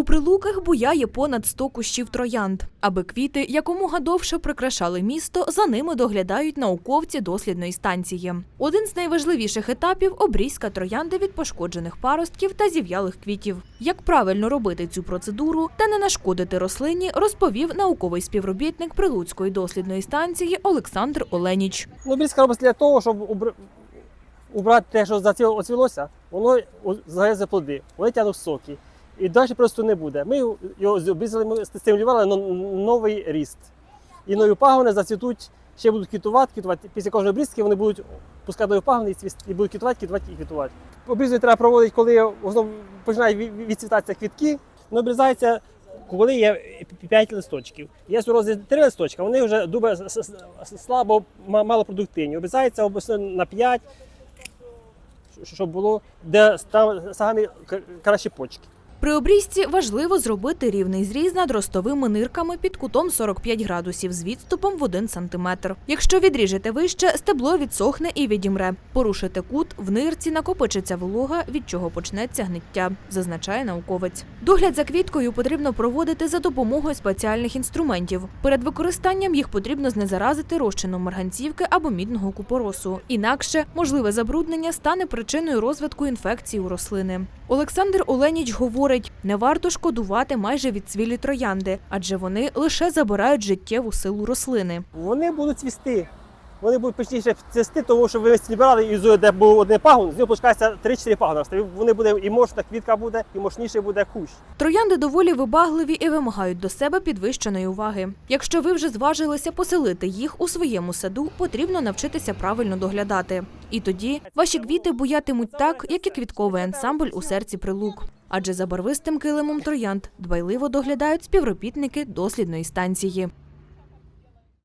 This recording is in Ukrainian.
У прилуках буяє понад 100 кущів троянд. Аби квіти якомога довше прикрашали місто, за ними доглядають науковці дослідної станції. Один з найважливіших етапів обрізка троянди від пошкоджених паростків та зів'ялих квітів. Як правильно робити цю процедуру та не нашкодити рослині, розповів науковий співробітник Прилуцької дослідної станції Олександр Оленіч. Ну, обрізка робиться для того, щоб убр- убрати те, що заці- оцвілося, воно загризе плоди, вони тягнуть. І далі просто не буде. Ми його обрізали, стимулювали новий ріст. І нові пагони зацвітуть, ще будуть квітувати, квітувати. Після кожної обрізки вони будуть пускати нові пагони і, будуть квітувати, квітувати і квітувати. Обрізку треба проводити, коли починають відцвітатися квітки. Ну, обрізається, коли є 5 листочків. Є у розі 3 листочка, вони вже с- слабо, ма- малопродуктивні. Обрізається обов'язково на 5, щоб було де самі кращі почки. При обрізці важливо зробити рівний зріз над ростовими нирками під кутом 45 градусів з відступом в 1 см. Якщо відріжете вище, стебло відсохне і відімре. Порушите кут, в нирці накопичиться волога, від чого почнеться гниття, зазначає науковець. Догляд за квіткою потрібно проводити за допомогою спеціальних інструментів. Перед використанням їх потрібно знезаразити розчином марганцівки або мідного купоросу. Інакше можливе забруднення стане причиною розвитку інфекції у рослини. Олександр Оленіч говорить, не варто шкодувати майже відцвілі троянди, адже вони лише забирають життєву силу рослини. Вони будуть цвісти. Вони будуть почніше цвісти, тому що ви зібрали і де був один пагон, з нього пускається 3-4 пагона. Вони буде і мощна квітка буде, і мощніше буде кущ. Троянди доволі вибагливі і вимагають до себе підвищеної уваги. Якщо ви вже зважилися поселити їх у своєму саду, потрібно навчитися правильно доглядати. І тоді ваші квіти буятимуть так, як і квітковий ансамбль у серці прилук. Адже за барвистим килимом троянд дбайливо доглядають співробітники дослідної станції.